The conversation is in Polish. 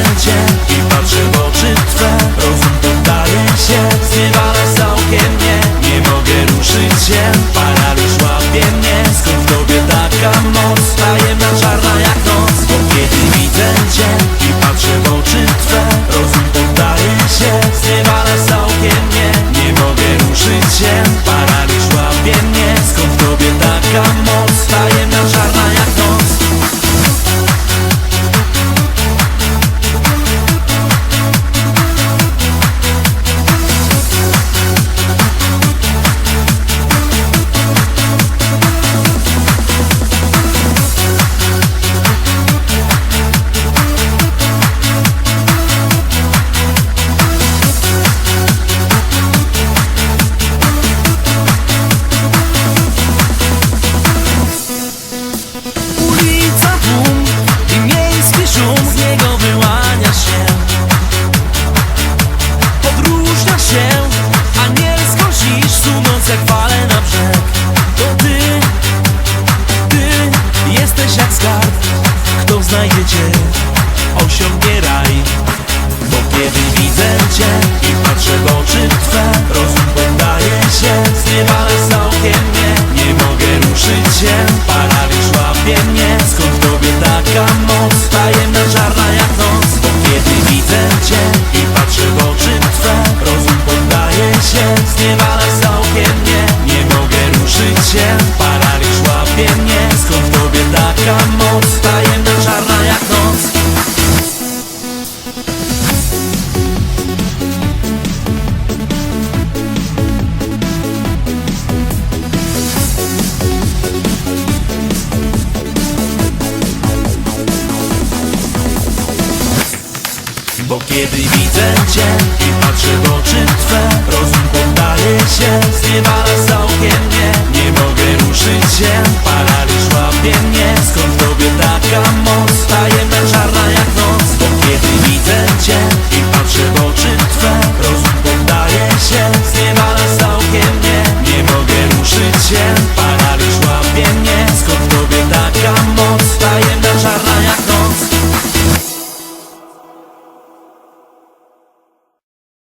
momencie I patrzę w oczy Twe. Rozum poddaje się Zniewala całkiem mnie. Nie mogę ruszyć się Paraliż łapie mnie. Skąd w Tobie taka moc skarb Kto znajdzie cię, osiągnie raj. Bo kiedy widzę cię i patrzę w oczy twe Rozum poddaje się, zniewalę całkiem mnie. Nie mogę ruszyć się, paraliż łapie mnie Bo kiedy widzę Cię i patrzę w oczy Twe Rozum poddaje się, zniewa.